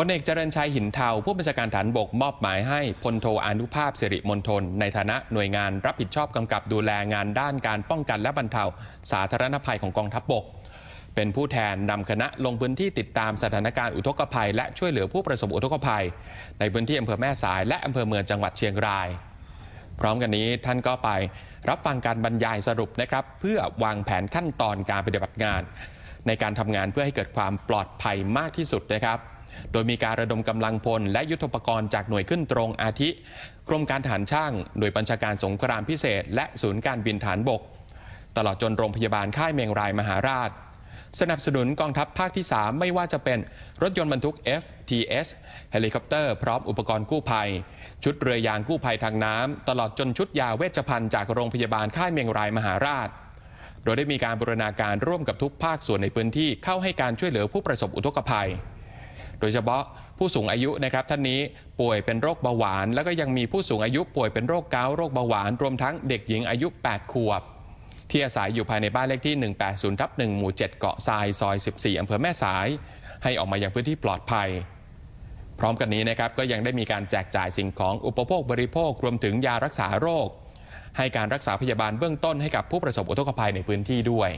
พลเอกเจริญชัยหินเทาผู้บัญชาการฐานบกมอบหมายให้พลโทอนุภาพสิริมณฑลในฐานะหน่วยงานรับผิดชอบกำกับดูแลงานด้านการป้องกันและบรรเทาสาธารณภัยของกองทัพบก เป็นผู้แทนนำคณะลงพื้นที่ติดตามสถานการณ์อุทกภัย และช่วยเหลือผู้ประสบอุทกภัย ในพื้นที่อำเภอแม่สายและอำเภอเมืองจังหวัดเชียงราย พร้อมกันนี้ท่านก็ไปรับฟังการบรรยายสรุปนะครับ เพื่อวางแผนขั้นตอนการปฏิบัติงาน ในการทำงานเพื่อให้เกิดความปลอดภัยมากที่สุดนะครับ โดยมีการระดมกำลังพล และยุทธปกรณ์จากหน่วยขึ้นตรงอาทิ กรมการทหารช่าง หน่วยบัญชาการสงครามพิเศษ และศูนย์การบินฐานบก ตลอดจนโรงพยาบาลค่ายเมงรายมหาราช สนับสนุนกองทัพภาคที่ 3 ไม่ว่าจะเป็นรถยนต์บรรทุก FTS เฮลิคอปเตอร์พร้อมอุปกรณ์กู้ภัย ชุดเรือยางกู้ภัยทางน้ำตลอดจนชุดยาเวชภัณฑ์จากโรงพยาบาลค่ายเมงรายมหาราชโดยได้มีการบูรณาการร่วมกับทุกภาคส่วนในพื้นที่เข้าให้การช่วยเหลือผู้ประสบอุทกภัย โดยเฉพาะผู้สูงอายุนะครับท่านนี้ป่วยเป็นโรคเบาหวาน แล้วก็ยังมีผู้สูงอายุป่วยเป็นโรคเกาต์โรคเบาหวาน รวมทั้งเด็กหญิงอายุ 8 ขวบ ที่อาศัยอยู่ภายในบ้านเลขที่ 180ทับ1หมู่ 7 เกาะทรายซอย 14อำเภอแม่สาย ให้ออกมาอยังพื้นที่ปลอดภัย พร้อมกันนี้นะครับก็ยังได้มีการแจกจ่ายสิ่งของอุปโภคบริโภครวมถึงยารักษาโรค ให้การรักษาพยาบาลเบื้องต้นให้กับผู้ประสบอุทกภัยในพื้นที่ด้วย